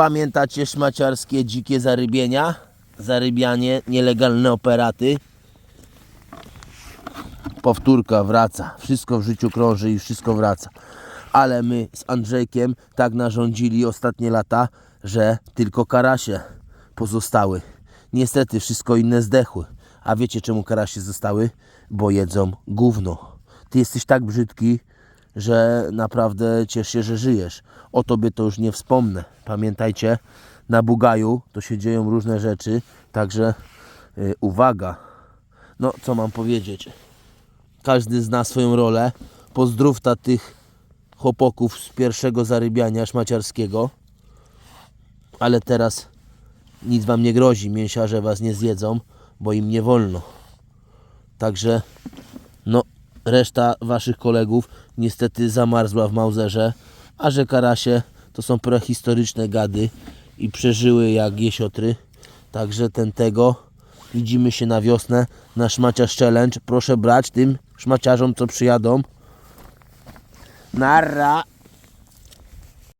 Pamiętacie szmaciarskie dzikie zarybienia? Zarybianie, nielegalne operaty. Powtórka wraca. Wszystko w życiu krąży i wszystko wraca. Ale my z Andrzejkiem tak narządzili ostatnie lata, że tylko karasie pozostały. Niestety wszystko inne zdechły. A wiecie czemu karasie zostały? Bo jedzą gówno. Ty jesteś tak brzydki, że naprawdę ciesz się, że żyjesz. O tobie to już nie wspomnę. Pamiętajcie, na Bugaju to się dzieją różne rzeczy, także y, uwaga. No, co mam powiedzieć? Każdy zna swoją rolę. Pozdrówta tych chłopoków z pierwszego zarybiania szmaciarskiego. Ale teraz nic wam nie grozi. Mięsiarze was nie zjedzą, bo im nie wolno. Także no, reszta waszych kolegów niestety zamarzła w Mauzerze, a że karasie to są prehistoryczne gady i przeżyły jak jesiotry. Także ten tego. Widzimy się na wiosnę na szmaciarz challenge. Proszę brać tym szmaciarzom, co przyjadą. Narra!